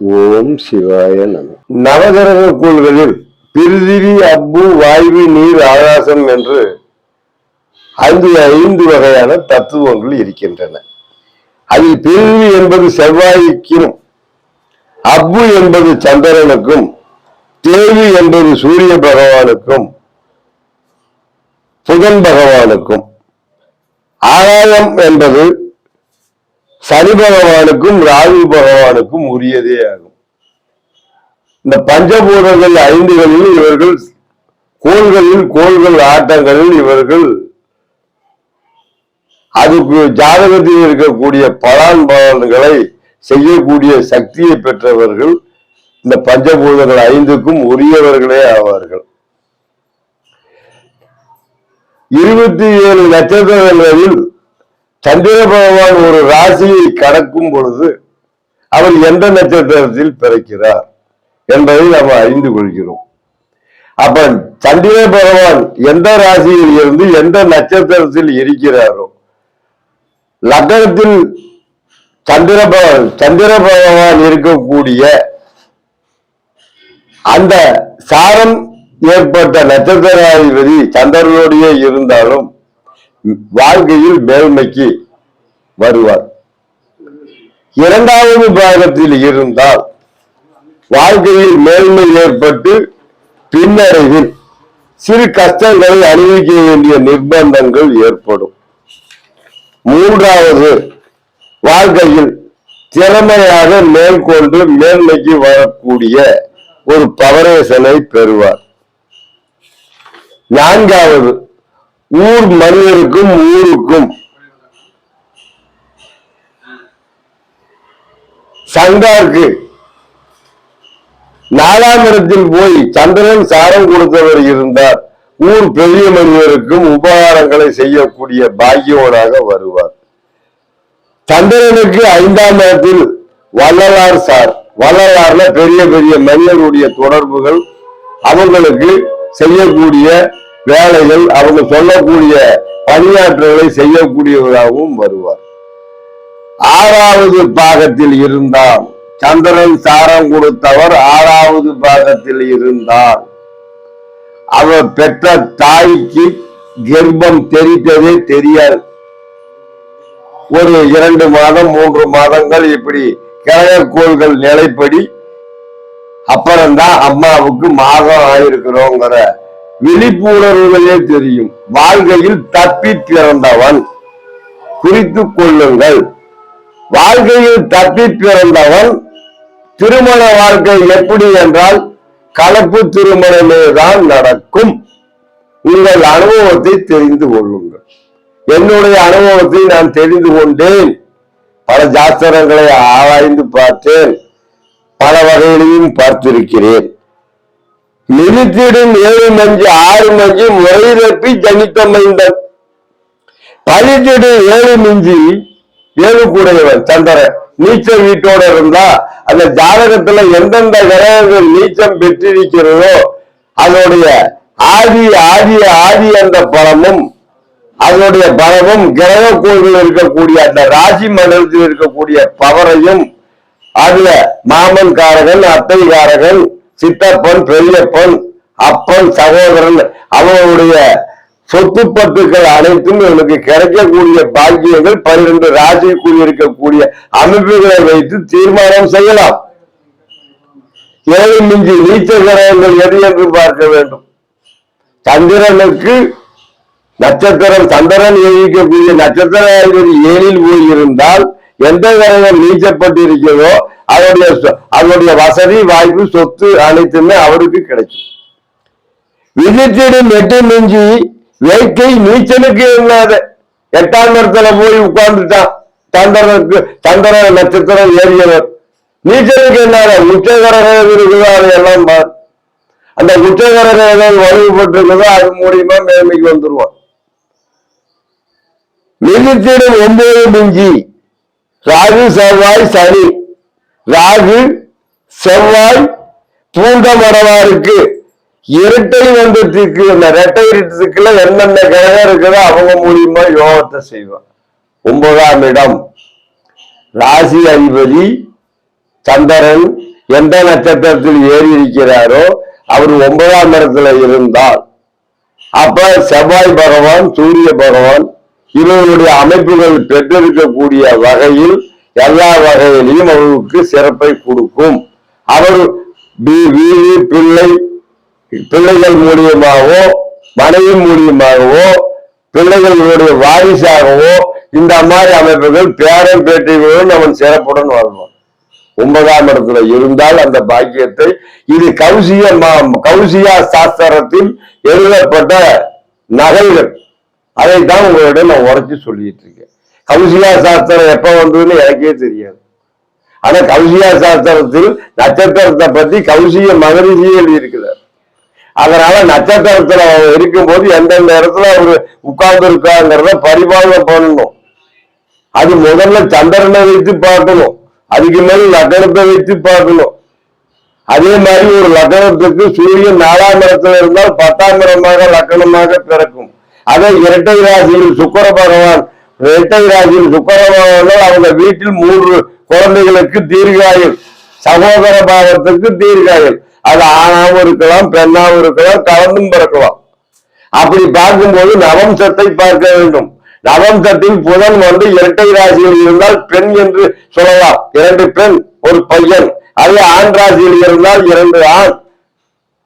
ஓம் சிவாய நம. நவகிரக கோள்களில் பிரிதிவி அப்பு வாயு நீர் ஆகாசம் என்று ஐந்து ஐந்து வகையான தத்துவங்கள் இருக்கின்றன. அதில் பிரிதிவி என்பது செவ்வாய்க்கும் அப்பு என்பது சந்திரனுக்கும் தேவி என்பது சூரிய பகவானுக்கும் புதன் பகவானுக்கும். ஆகாயம் என்பது சனி பகவானுக்கும் ராகு பகவானுக்கும் உரியதே ஆகும். இந்த பஞ்சபூதங்கள் ஐந்துகளில் இவர்கள் கோள்களில் கோள்கள் ஆட்டங்களில் இவர்கள் அதுக்கு ஜாதகத்தில் இருக்கக்கூடிய பலான் பலன்களை செய்யக்கூடிய சக்தியை பெற்றவர்கள் இந்த பஞ்சபூதங்கள் ஐந்துக்கும் உரியவர்களே ஆவார்கள். இருபத்தி ஏழு நட்சத்திரங்களில் சந்திர பகவான் ஒரு ராசியை கடக்கும் பொழுது அவர் எந்த நட்சத்திரத்தில் பிறக்கிறார் என்பதை நாம் அறிந்து கொள்கிறோம். அப்ப சந்திர பகவான் எந்த ராசியில் இருந்து எந்த நட்சத்திரத்தில் இருக்கிறாரோ லக்னத்தில் சந்திர பகவான் சந்திர பகவான் இருக்கக்கூடிய அந்த சாரம் ஏற்பட்ட நட்சத்திராதிபதி சந்திரனுடைய இருந்தாலும் வாழ்க்கையில் மேல்மைக்கு வருவார். இரண்டாவது பாகத்தில் இருந்தால் வாழ்க்கையில் மேல்மை ஏற்பட்டு பின்னடைவில் சிறு கஷ்டங்களை அனுபவிக்க வேண்டிய நிர்பந்தங்கள் ஏற்படும். மூன்றாவது வாழ்க்கையில் திறமையாக மேற்கொண்டு மேன்மைக்கு வரக்கூடிய ஒரு பவரேசனை பெறுவார். நான்காவது ஊர் மனிதருக்கும் ஊருக்கும். சங்காருக்கு நாலாம் இடத்தில் போய் சந்திரன் சாரம் கொடுத்தவர் இருந்தார். ஊர் பெரிய மனிதருக்கும் உபகாரங்களை செய்யக்கூடிய பாக்கியவனாக வருவார். சந்திரனுக்கு ஐந்தாம் இடத்தில் வள்ளலார் சார். வள்ளலார்ல பெரிய பெரிய மனிதனுடைய தொடர்புகள் அவர்களுக்கு செய்யக்கூடிய வேலைகள் அவங்க சொல்லக்கூடிய பணியாற்றலை செய்யக்கூடியவராகவும் வருவார். ஆறாவது பாகத்தில் இருந்தால் சந்திரன் சாரம் கொடுத்தவர் ஆறாவது பாகத்தில் இருந்தால் அவர் பெற்ற தாய்க்கு கர்ப்பம் தெரித்ததே தெரியாது. ஒரு இரண்டு மாதம் மூன்று மாதங்கள் இப்படி கிழக்கோள்கள் நிலைப்படி அப்புறம்தான் அம்மாவுக்கு மாதம் ஆயிருக்கிறோங்கிற விழிப்புணர்வுகளே தெரியும். வாழ்க்கையில் தப்பி பிறந்தவன். குறித்து கொள்ளுங்கள். வாழ்க்கையில் தப்பி பிறந்தவன் திருமண வாழ்க்கை எப்படி என்றால் கலப்பு திருமணமே தான் நடக்கும். உங்கள் அனுபவத்தை தெரிந்து கொள்ளுங்கள். என்னுடைய அனுபவத்தை நான் தெரிந்து கொண்டேன். பல சாஸ்திரங்களை ஆராய்ந்து பார்த்தேன். பல வகையிலையும் பார்த்திருக்கிறேன். மிதித்திடும் ஏழு மஞ்சு ஆறு மஞ்சு முறையிறப்பி ஜனித்தமைந்தன் பழித்திடும் ஏழு மிஞ்சி ஏழு கூடையவன் சந்திரன் நீச்சல் வீட்டோட இருந்தா அந்த ஜாதகத்துல எந்தெந்த கிரகங்கள் நீச்சம் பெற்றிருக்கிறதோ அதனுடைய ஆதி ஆதி ஆதி என்ற பலமும் அதனுடைய பலமும் கிரக கோள்கள் இருக்கக்கூடிய அந்த ராசி மண்டலத்தில் இருக்கக்கூடிய பவரையும் அதுல மாமன் காரகன் அத்தை காரகன் சித்தப்பன் பெரியப்பன் அப்பன் சகோதரன் அவனுடைய சொத்து பத்துக்கள் அனைத்தும் இவனுக்கு கிடைக்கக்கூடிய பாக்கியங்கள் பன்னிரண்டு ராசிக்குள் இருக்கக்கூடிய அமைப்புகளை வைத்து தீர்மானம் செய்யலாம். ஏழு மிஞ்சி நீச்ச கிரகங்கள் எது என்று பார்க்க வேண்டும். சந்திரனுக்கு நட்சத்திரம் சந்திரன் எழுதிக்கக்கூடிய நட்சத்திர ஏழில் போய் இருந்தால் எந்த கிரகம் நீச்சப்பட்டிருக்கிறதோ அவருடைய சொ- அவருடைய வசதி வாய்ப்பு சொத்து அனைத்துமே அவருக்கு கிடைக்கும். விதித்திடும் எட்டு மிஞ்சி வேட்கை நீச்சலுக்கு இல்லாத எட்டாம் இடத்துல போய் உட்கார்ந்துட்டான். சந்திரனுக்கு சந்திர நட்சத்திரம் ஏறியவர். நீச்சலுக்கு என்னால உச்சகரகம் இருக்குதோ அதை எல்லாம் பார். அந்த உச்சகரகம் ஏதாவது அது மூலியமா மேன்மைக்கு வந்துருவான் மிதித்திடும் ஒன்பது மிஞ்சி ராகு செவ்வாய் சனி ராகு செவ்வாய் பூண்ட மரவாருக்கு இரட்டை வந்ததுக்கு இந்த இரட்டை இடத்துக்குள்ள என்னென்ன கிரகம் இருக்குதோ அவங்க மூலியமா யோகத்தை செய்வான் ஒன்பதாம் இடம் ராசி அதிபதி சந்திரன் எந்த நட்சத்திரத்தில் ஏறி இருக்கிறாரோ அவர் ஒன்பதாம் இடத்துல இருந்தால் அப்ப செவ்வாய் பகவான் சூரிய பகவான் இவர்களுடைய அமைப்புகள் பெற்றிருக்கக்கூடிய வகையில் எல்லா வகையிலையும் அவருக்கு சிறப்பை கொடுக்கும். அவர் பிள்ளை பிள்ளைகள் மூலியமாகவோ மனைவி மூலியமாகவோ பிள்ளைகளுடைய வாரிசாகவோ இந்த மாதிரி அமைப்புகள் பேரன் பேட்டிகளும் அவன் சிறப்புடன் வரணும் ஒன்பதாம் இடத்துல இருந்தால் அந்த பாக்கியத்தை இது கௌசிய மா- கௌசியா சாஸ்திரத்தில் எழுதப்பட்ட நகைகள். அதைத்தான் உங்களிடம் நான் உரைச்சி சொல்லிட்டு இருக்கேன். கௌசியா சாஸ்திரம் எப்ப வந்ததுன்னு எனக்கே தெரியாது. ஆனா கௌசியா சாஸ்திரத்தில் நட்சத்திரத்தை பத்தி கௌசிய மகரிஷி எழுதியிருக்கிறார். அதனால நட்சத்திரத்துல இருக்கும்போது எந்தெந்த இடத்துல அவர் உட்கார்ந்து இருக்காங்கிறத பரிபாலனை பண்ணணும். அது முதல்ல சந்திரனை வைத்து பார்க்கணும். அதுக்கு மேல லக்னத்தை வைத்து பார்க்கணும். அதே மாதிரி ஒரு லக்னத்துக்கு சூரியன் நாலாம் இடத்துல இருந்தால் பத்தாம் இடமாக லக்னமாக பிறக்கும். அதே இரட்டை ராசியில் சுக்கர பகவான் இரட்டை ராசியில் அவங்க வீட்டில் மூன்று குழந்தைகளுக்கு தீர்காயுள் சகோதர பாவத்துக்கு தீர்காயுள் அது ஆணாவும் இருக்கலாம் பெண்ணாவும் இருக்கலாம் கலந்தும் பிறக்கலாம். அப்படி பார்க்கும்போது நவம்சத்தை பார்க்க வேண்டும். நவம்சத்தில் புதன் வந்து இரட்டை ராசியில் இருந்தால் பெண் என்று சொல்லலாம். இரண்டு பெண் ஒரு பையன். அதே ஆண் ராசியில் இருந்தால் இரண்டு ஆண்.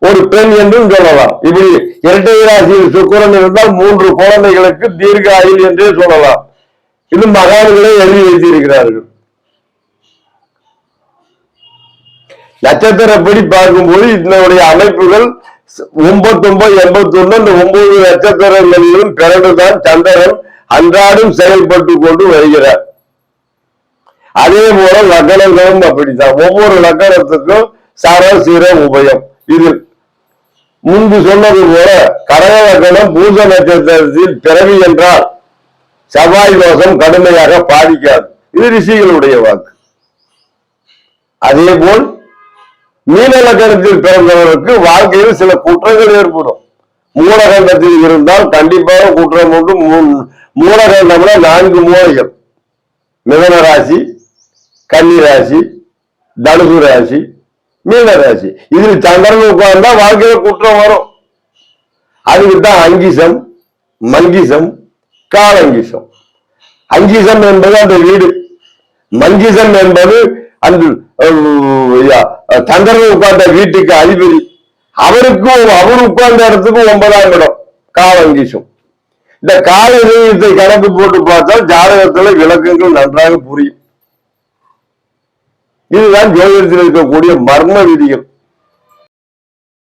ஒரு பெண் என்றும் சொல்லலாம். இப்படி இரட்டை ராசியில் சுக்கரன் இருந்தால் மூன்று குழந்தைகளுக்கு தீர்காயில் என்றே சொல்லலாம். இது மகான்களே எழுதி எழுதியிருக்கிறார்கள் நட்சத்திரப்படி பார்க்கும்போது இதனுடைய அமைப்புகள் ஒன்பத்தி ஒன்பது எண்பத்தி ஒண்ணு இந்த ஒன்பது நட்சத்திரங்களிலும் பிறந்துதான் சந்திரன் அன்றாடம் செயல்பட்டு கொண்டு வருகிறார். அதே போல லக்கணங்களும் அப்படித்தான். ஒவ்வொரு லக்கணத்துக்கும் சரசிர உபயம் இது முன்பு சொன்னது போல கடக லக்கணம் பூஜ நட்சத்திரத்தில் பிறவி என்றால் செவ்வாய் தோஷம் கடுமையாக பாதிக்காது. இது ரிஷிகளுடைய வாக்கு. அதே போல் மீன லக்கணத்தில் பிறந்தவருக்கு வாழ்க்கையில் சில குற்றங்கள் ஏற்படும். மூலகண்டத்தில் இருந்தால் கண்டிப்பாக குற்றம் உண்டு. மூ- மூலகண்டம்னா நான்கு மூலைகள். மிதன ராசி கன்னி ராசி தனுசு ராசி மீன ராசி இதில் சந்திரன் உட்கார்ந்தா வாழ்க்கையில குற்றம் வரும். அதுக்கு தான் அங்கிசம் மங்கிசம் காலங்கிசம். அங்கிசம் என்பது அந்த வீடு. மங்கிசம் என்பது அந்த அஹ், சந்திரன் உட்கார்ந்த வீட்டுக்கு அதிபதி அவருக்கும் அவர் உட்கார்ந்த இடத்துக்கு ஒன்பதாம் இடம். காலங்கிசம். இந்த கால நிலையத்தை கணக்கு போட்டு பார்த்தால் ஜாதகத்துல விளக்கங்கள் நன்றாக புரியும். இதுதான் ஜோதிடத்தில் இருக்கக்கூடிய மர்ம விதிகள்.